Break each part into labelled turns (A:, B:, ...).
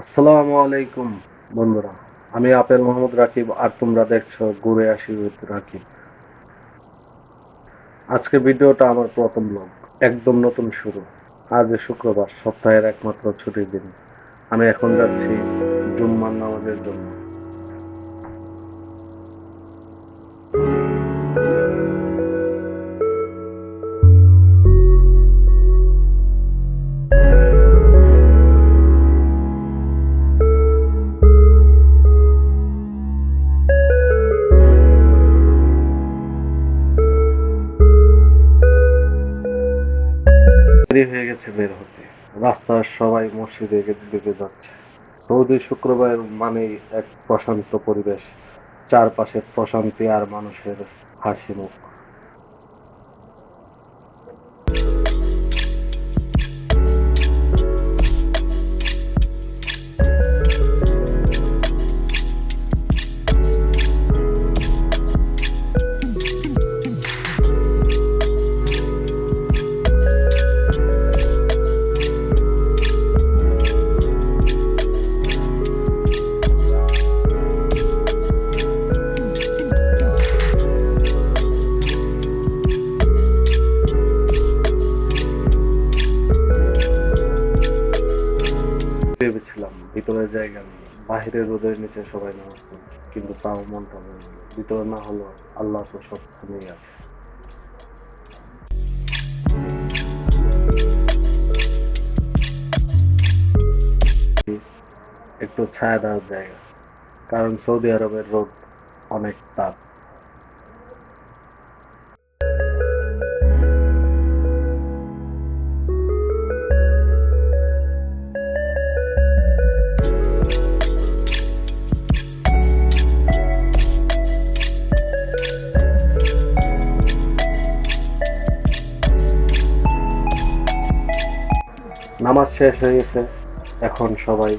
A: আসসালামু আলাইকুম, বন্ধুরা। আমি আপেল মোহাম্মদ রাকিব, আর তোমরা দেখছ ঘুরে আসি উইথ রাকিব। আজকে ভিডিওটা আমার প্রথম ব্লগ একদম নতুন শুরু। আজ শুক্রবার, সপ্তাহের একমাত্র ছুটির দিন। আমি এখন যাচ্ছি জুম্মান নামাজের জন্য। দেরি হয়ে গেছে বের হতে। রাস্তার সবাই মসজিদে দিকে যাচ্ছে। সৌদি শুক্রবার মানেই এক প্রশান্ত পরিবেশ। চারপাশে প্রশান্তি আর মানুষের হাসি মুখ। ভেবেছিলাম, ভিতরের জায়গা নেই বাহিরের রোদের নিচে সবাই নামাজ পড়ে, কিন্তু তাও মনটা মনে ভিতরে না হলো আল্লাহ তো সবখানেই আছে। একটু ছায়াদার জায়গা, কারণ সৌদি আরবের রোদ অনেক তাপ। নামাজ শেষ হয়ে গেছে। এখন সবাই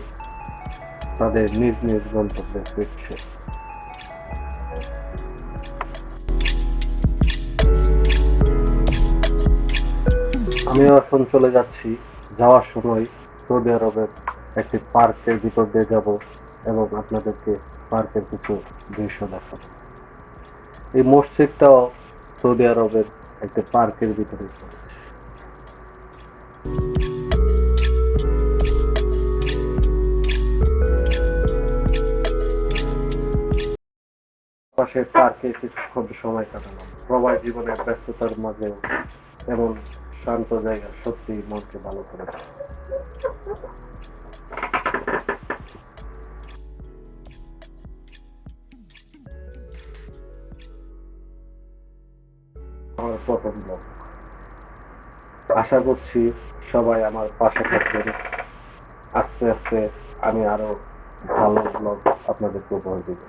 A: তাদের নিজ নিজ গন্তব্যে ফিরছে। আমিও এখন চলে যাচ্ছি। যাওয়ার সময় সৌদি আরবের একটি পার্কের ভিতর দিয়ে যাব এবং আপনাদেরকে পার্কের কিছু দৃশ্য দেখাবো। এই মসজিদটাও সৌদি আরবের একটি পার্কের ভিতরে পড়েছে পাশে পার্কে কিছুক্ষণ সময় কাটালাম। প্রবাস জীবনের ব্যস্ততার মাঝেও এমন শান্ত জায়গা সত্যি মনকে ভালো করে। আমার প্রথম ব্লগ আশা করছি সবাই আমার পাশে থাকবেন। আস্তে আস্তে আমি আরও ভালো ব্লগ আপনাদেরকে উপহার দিব।